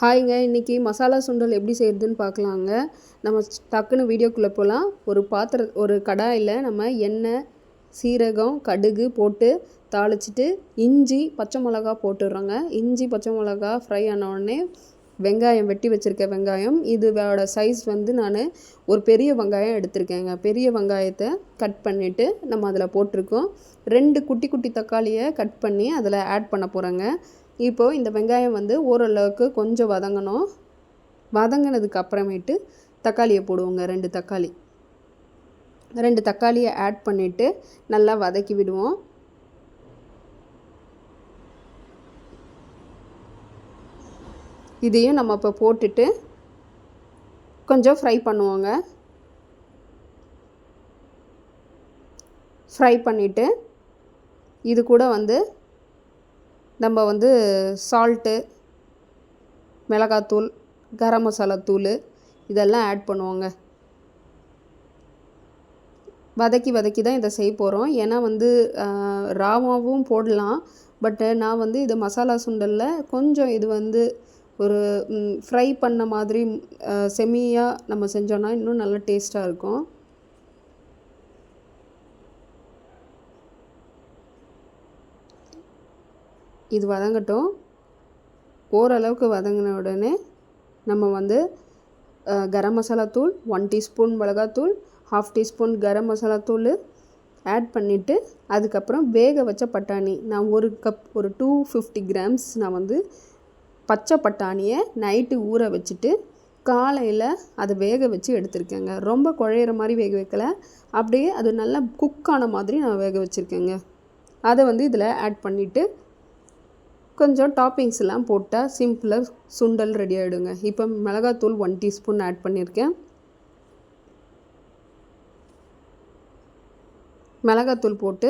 ஹாய்ங்க இன்றைக்கி மசாலா சுண்டல் எப்படி செய்கிறதுன்னு பார்க்கலாங்க. நம்ம டக்குன்னு வீடியோக்குள்ளே போகலாம் ஒரு பாத்திர ஒரு கடாயில் நம்ம எண்ணெய் சீரகம் கடுகு போட்டு தாளிச்சிட்டு இஞ்சி பச்சை மிளகா போட்டுடுறோங்க. இஞ்சி பச்சை மிளகா ஃப்ரை ஆன உடனே வெங்காயம் வெட்டி வச்சுருக்க வெங்காயம். இதோட சைஸ் வந்து நான் ஒரு பெரிய வெங்காயம் எடுத்திருக்கேங்க. பெரிய வெங்காயத்தை கட் பண்ணிவிட்டு நம்ம அதில் போட்டிருக்கோம். ரெண்டு குட்டி குட்டி தக்காளியை கட் பண்ணி அதில் ஆட் பண்ண போகிறேங்க இப்போது இந்த வெங்காயம் வந்து ஓரளவுக்கு கொஞ்சம் வதங்கணும். வதங்கினதுக்கு அப்புறமேட்டு தக்காளியை போடுவோங்க. ரெண்டு தக்காளி. ரெண்டு தக்காளியை ஆட் பண்ணிவிட்டு நல்லா வதக்கி விடுவோம். இதையும் நம்ம இப்போ போட்டுட்டு கொஞ்சம் ஃப்ரை பண்ணுவோங்க. ஃப்ரை பண்ணிவிட்டு இது கூட வந்து நம்ம வந்து சால்ட்டு மிளகாத்தூள் கரம் மசாலா தூள் இதெல்லாம் ஆட் பண்ணுவோங்க. வதக்கி வதக்கி தான் இதை செய்ய போகிறோம் ஏன்னா வந்து ராவாவும் போடலாம். பட்டு நான் வந்து இது மசாலா சுண்டலில் கொஞ்சம் இது வந்து ஒரு ஃப்ரை பண்ண மாதிரி செமியாக நம்ம செஞ்சோன்னா இன்னும் நல்லா டேஸ்ட்டாக இருக்கும். இது வதங்கட்டும். ஓரளவுக்கு வதங்கின உடனே நம்ம வந்து கரம் மசாலா தூள் ஒன் டீஸ்பூன் மிளகாத்தூள் ஹாஃப் டீஸ்பூன் கரம் மசாலா தூள் ஆட் பண்ணிவிட்டு அதுக்கப்புறம் வேக வச்ச பட்டாணி. நான் ஒரு கப் ஒரு டூ ஃபிஃப்டி கிராம்ஸ் நான் வந்து பச்சை பட்டாணியை நைட்டு ஊற வச்சுட்டு காலையில் அதை வேக வச்சு எடுத்திருக்கேங்க. ரொம்ப குழையிற மாதிரி வேக வைக்கலை. அப்படியே அது நல்லா குக்கான மாதிரி நான் வேக வச்சுருக்கேங்க. அதை வந்து இதில் ஆட் பண்ணிவிட்டு கொஞ்சம் டாப்பிங்ஸ் எல்லாம் போட்டால் சிம்பிளாக சுண்டல் ரெடி ஆகிடுங்க இப்போ மிளகாத்தூள் ஒன் டீஸ்பூன் ஆட் பண்ணியிருக்கேன் மிளகாத்தூள் போட்டு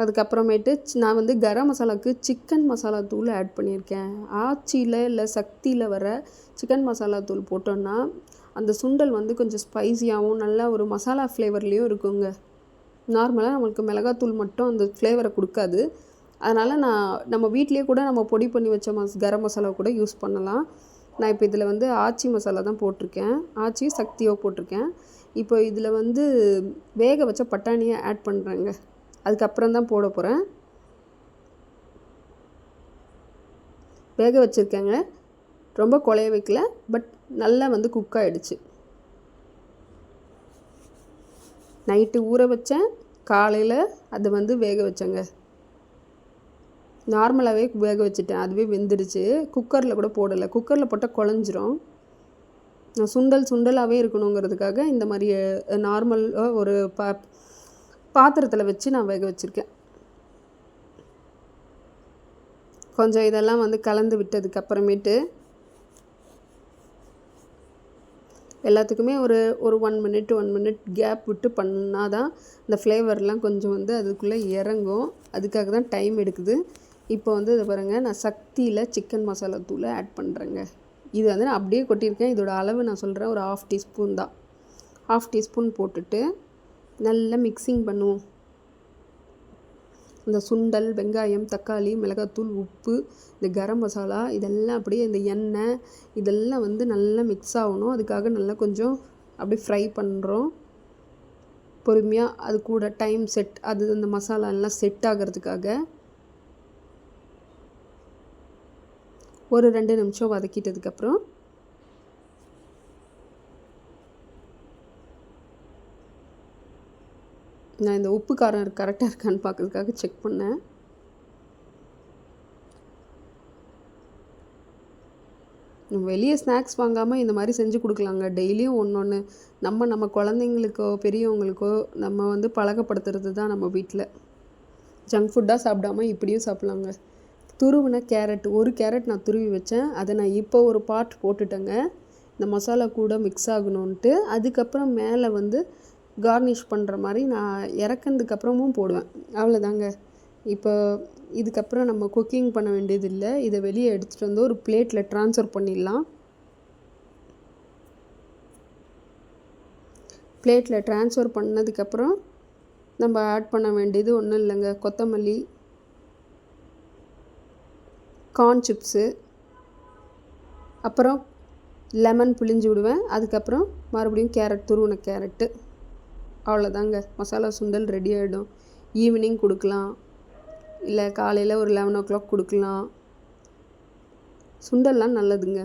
அதுக்கப்புறமேட்டு நான் வந்து கரம் மசாலாவுக்கு சிக்கன் மசாலா தூள் ஆட் பண்ணியிருக்கேன். ஆச்சியில் இல்லை சக்தியில் வர சிக்கன் மசாலா தூள் போட்டோன்னா அந்த சுண்டல் வந்து கொஞ்சம் ஸ்பைஸியாகவும் நல்லா ஒரு மசாலா ஃப்ளேவர்லேயும் இருக்குங்க. நார்மலாக நம்மளுக்கு மிளகாத்தூள் மட்டும் அந்த ஃப்ளேவரை கொடுக்காது. அதனால் நான் நம்ம வீட்லேயே கூட நம்ம பொடி பண்ணி வச்ச மஸ் கரம் மசாலா கூட யூஸ் பண்ணலாம். நான் இப்போ இதில் வந்து ஆச்சி மசாலா தான் போட்டிருக்கேன். ஆச்சி சக்தியோ போட்டிருக்கேன். இப்போ இதில் வந்து வேக வச்ச பட்டாணியை ஆட் பண்ணுறேங்க அதுக்கப்புறம் தான் போட போகிறேன் வேக வச்சுருக்கேங்க. ரொம்ப குழைய வைக்கல பட் நல்லா வந்து குக் ஆகிடுச்சு நைட்டு ஊற வச்சேன். காலையில் அதை வந்து வேக வச்சேங்க. நார்மலாகவே வேக வச்சுட்டேன். அதுவே வெந்துடுச்சு. குக்கரில் கூட போடலை. குக்கரில் போட்டால் குழஞ்சிரும். சுண்டல் சுண்டலாகவே இருக்கணுங்கிறதுக்காக இந்த மாதிரி நார்மலாக ஒரு ப பாத்திரத்தில் வச்சு நான் வேக வச்சுருக்கேன். கொஞ்சம் இதெல்லாம் வந்து கலந்து விட்டதுக்கு அப்புறமேட்டு எல்லாத்துக்குமே ஒரு ஒரு one minute one minute gap விட்டு பண்ணால் தான் இந்த ஃப்ளேவர்லாம் கொஞ்சம் வந்து அதுக்குள்ளே இறங்கும். அதுக்காக தான் டைம் எடுக்குது. இப்போ வந்து இதை பாருங்கள் நான் சக்தியில் சிக்கன் மசாலா தூளை ஆட் பண்ணுறேங்க இது வந்து நான் அப்படியே கொட்டியிருக்கேன். இதோட அளவு நான் சொல்கிறேன் ஒரு ஆஃப் டீஸ்பூன் தான். ஆஃப் டீஸ்பூன் போட்டுட்டு நல்லா மிக்சிங் பண்ணுவோம். இந்த சுண்டல் வெங்காயம் தக்காளி மிளகாத்தூள் உப்பு இந்த கரம் மசாலா இதெல்லாம் அப்படியே இந்த எண்ணெய் இதெல்லாம் வந்து நல்லா மிக்ஸ் ஆகணும். அதுக்காக நல்லா கொஞ்சம் அப்படியே ஃப்ரை பண்ணுறோம் பொறுமையாக அது கூட டைம் செட் அது அந்த மசாலா எல்லாம் செட் ஆகிறதுக்காக ஒரு ரெண்டு நிமிஷம் வதக்கிட்டதுக்கப்புறம் நான் இந்த உப்பு காரம் கரெக்டாக இருக்கான்னு பார்க்கறதுக்காக செக் பண்ணேன். வெளியே ஸ்நாக்ஸ் வாங்காமல் இந்த மாதிரி செஞ்சு கொடுக்கலாங்க. டெய்லியும் ஒன்று ஒன்று நம்ம நம்ம குழந்தைங்களுக்கோ பெரியவங்களுக்கோ நம்ம வந்து பழக்கப்படுத்துறது தான் நம்ம வீட்டில் ஜங்க் ஃபுட்டாக சாப்பிடாம இப்படியும் சாப்பிட்லாங்க. துருவின கேரட் ஒரு கேரட் நான் துருவி வச்சேன். அதை நான் இப்போ ஒரு பார்ட் போட்டுட்டேங்க. இந்த மசாலா கூட மிக்ஸ் ஆகணுன்ட்டு அதுக்கப்புறம் மேலே வந்து கார்னிஷ் பண்ணுற மாதிரி நான் இறக்குனதுக்கப்புறமும் போடுவேன். அவ்வளோதாங்க இப்போ இதுக்கப்புறம் நம்ம குக்கிங் பண்ண வேண்டியது இல்லை இதை வெளியே எடுத்துகிட்டு வந்து ஒரு பிளேட்டில் ட்ரான்ஸ்ஃபர் பண்ணிடலாம். பிளேட்டில் ட்ரான்ஸ்ஃபர் பண்ணதுக்கப்புறம் நம்ம ஆட் பண்ண வேண்டியது ஒன்றும் இல்லைங்க. கொத்தமல்லி கார்ன் சிப்ஸு அப்புறம் லெமன் புளிஞ்சு விடுவேன். அதுக்கப்புறம் மறுபடியும் கேரட் துருவின கேரட்டு அவ்வளோதாங்க. மசாலா சுண்டல் ரெடி ஆகிடும் ஈவினிங் கொடுக்கலாம். இல்லை காலையில் ஒரு லெவன் ஓ கிளாக் கொடுக்கலாம். சுண்டல்லாம் நல்லதுங்க.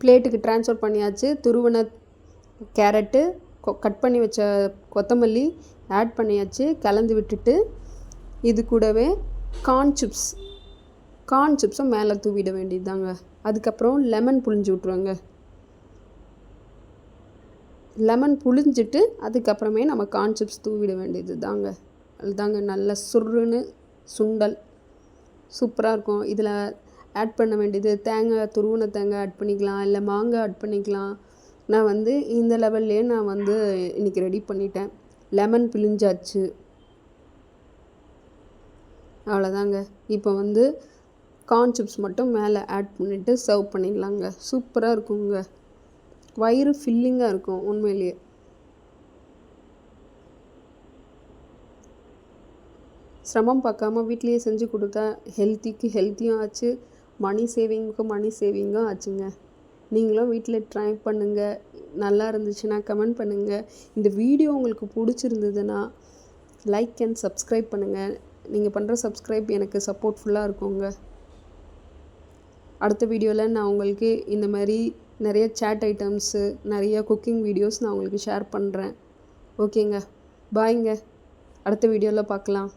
பிளேட்டுக்கு ட்ரான்ஸ்ஃபர் பண்ணியாச்சு. துருவன கேரட்டு கட் பண்ணி வச்ச கொத்தமல்லி ஆட் பண்ணியாச்சு. கலந்து விட்டுட்டு இது கூடவே கார்ன் சிப்ஸ் கார்ன் சிப்ஸும் மேலே தூவிட வேண்டியதுதாங்க. அதுக்கப்புறம் லெமன் புழிஞ்சு விட்ருவாங்க லெமன் புழிஞ்சிட்டு அதுக்கப்புறமே நம்ம கார்ன் சிப்ஸ் தூவிட வேண்டியது தாங்க. அதுதாங்க நல்ல சுருன்னு சுண்டல். சூப்பராக இருக்கும். இதில் ஆட் பண்ண வேண்டியது தேங்காய் துருவன தேங்காய் ஆட் பண்ணிக்கலாம். இல்லை மாங்காய் ஆட் பண்ணிக்கலாம். நான் வந்து இந்த லெவல்லையே நான் வந்து இன்றைக்கி ரெடி பண்ணிட்டேன். லெமன் பிழிஞ்சாச்சு. அவ்வளோதாங்க இப்போ வந்து கார்ன் சிப்ஸ் மட்டும் மேலே ஆட் பண்ணிவிட்டு சர்வ் பண்ணிடலாங்க. சூப்பராக இருக்குங்க. வயிறு ஃபில்லிங்காக இருக்கும் உண்மையிலேயே. சிரமம் பார்க்காம வீட்லேயே செஞ்சு கொடுத்தா ஹெல்த்திக்கு ஹெல்த்தியும் ஆச்சு மணி சேவிங்க்கு மணி சேவிங்கும் ஆச்சுங்க. நீங்களும் வீட்டில் ட்ரை பண்ணுங்கள் நல்லா இருந்துச்சுன்னா கமெண்ட் பண்ணுங்கள் இந்த வீடியோ உங்களுக்கு பிடிச்சிருந்ததுன்னா லைக் அண்ட் சப்ஸ்கிரைப் பண்ணுங்கள் நீங்கள் பண்ணுற சப்ஸ்கிரைப் எனக்கு சப்போர்ட்ஃபுல்லாக இருக்குங்க. அடுத்த வீடியோவில் நான் உங்களுக்கு இந்த மாதிரி நிறைய சேட் ஐட்டம்ஸு நிறைய குக்கிங் வீடியோஸ் நான் உங்களுக்கு ஷேர் பண்ணுறேன் ஓகேங்க பாய்ங்க அடுத்த வீடியோவில் பார்க்கலாம்.